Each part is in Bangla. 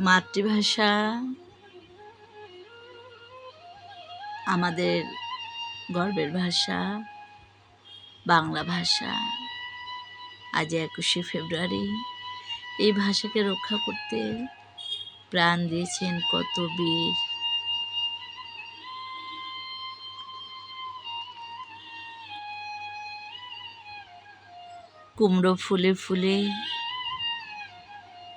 মাতৃভাষা আমাদের গর্বের ভাষা, বাংলা ভাষা। আজ একুশে ফেব্রুয়ারি। এই ভাষাকে রক্ষা করতে প্রাণ দিয়েছেন কত বীর। কুমড়ো ফুলে ফুলে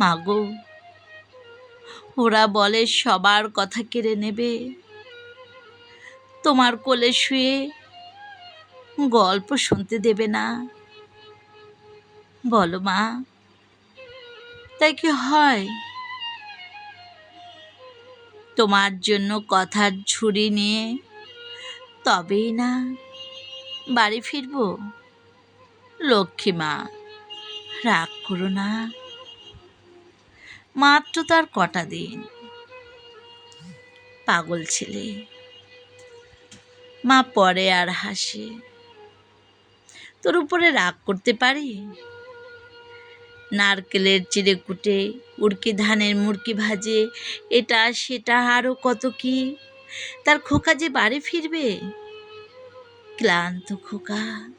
মাগো ওরা বলে সবার কথা কেড়ে নেবে। তোমার কোলে শুয়ে গল্প শুনতে দেবে না। বলো মা, তাই কি হয়? তোমার জন্য কথার ঝুড়ি নিয়ে তবেই না বাড়ি ফিরবো? লক্ষ্মী মা, রাগ করো না। মাত্র তার কটা দিন। পাগল ছেলে। মা পরে আর হাসে। তোর উপরে রাগ করতে পারি? নারকেলের চিড়ে কুটে, উড়কি ধানের মুরকি ভাজে, এটা সেটা আরও কত কি? তার খোকা যে বাড়ি ফিরবে? ক্লান্ত খোকা।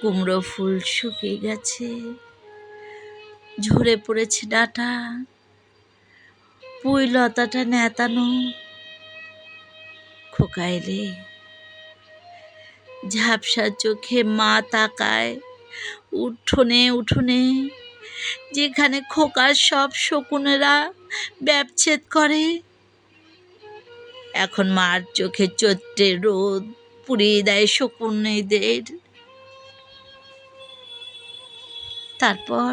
কুমড়ো ফুল শুকিয়ে গেছে। ঝরে পড়েছে ডাটা। পুই লতাটা নেতানো খোকা এলে। ঝাপসা চোখে মা তাকায় উঠোনে উঠোনে, যেখানে খোকার সব শকুনেরা ব্যবচ্ছেদ করে। এখন মার চোখে চোদ্দে রোদ পুড়িয়ে দেয় শকুনেদের। তারপর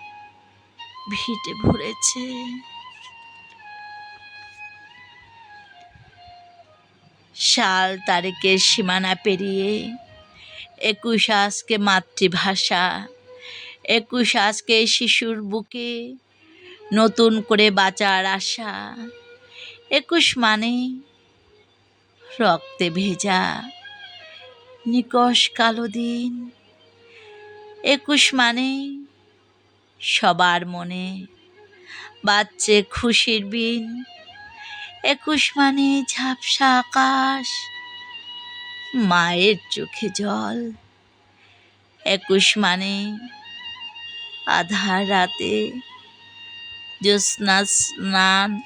ভিটে ভরেছে। সাল তারিখের সীমানা পেরিয়ে, একুশ আজকে মাতৃভাষা, একুশ আজকে শিশুর বুকে নতুন করে বাঁচার আশা। একুশ মানে রক্তে ভেজা, নিকশ কালো দিন। একুশ মানে সবার মনে। বাচ্চে খুশির বিন, একুশ মানে ঝাপসা আকাশ, মায়ের চোখে জল। একুশ মানে আধার রাতে জ্যোৎস্না স্নান।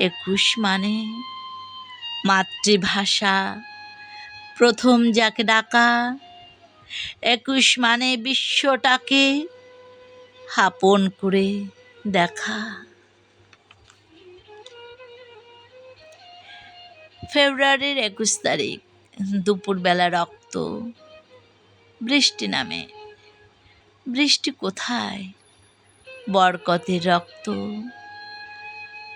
একুশ মানে মাতৃভাষা, প্রথম যাকে ডাকা একুশ মানে বিশ্বটাকে হাপন করে দেখা। ফেব্রুয়ারির একুশ তারিখ, দুপুরবেলা রক্ত, বৃষ্টি নামে। বৃষ্টি কোথায়? বরকতের রক্ত।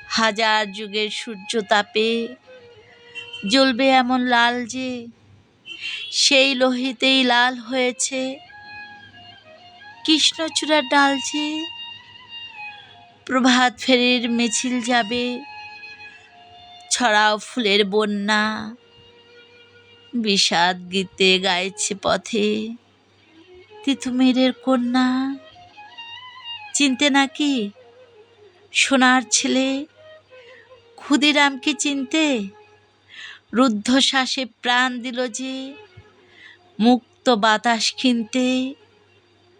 হাজার যুগের সূর্য তাপে জ্বলবে এমন লাল যে সেই লোহিতেই লাল হয়েছে। কৃষ্ণচূড়ার ডাল যে, প্রভাত ফেরির মিছিল যাবে, ছড়াও ফুলের বন্যা, বিষাদ গীতে গাইছে পথে তিতুমিরের কন্যা। চিনতে নাকি সোনার ছেলে, ক্ষুদিরামকে চিনতে? রুদ্ধশ্বাসে প্রাণ দিল যে মুক্ত বাতাস কিনতে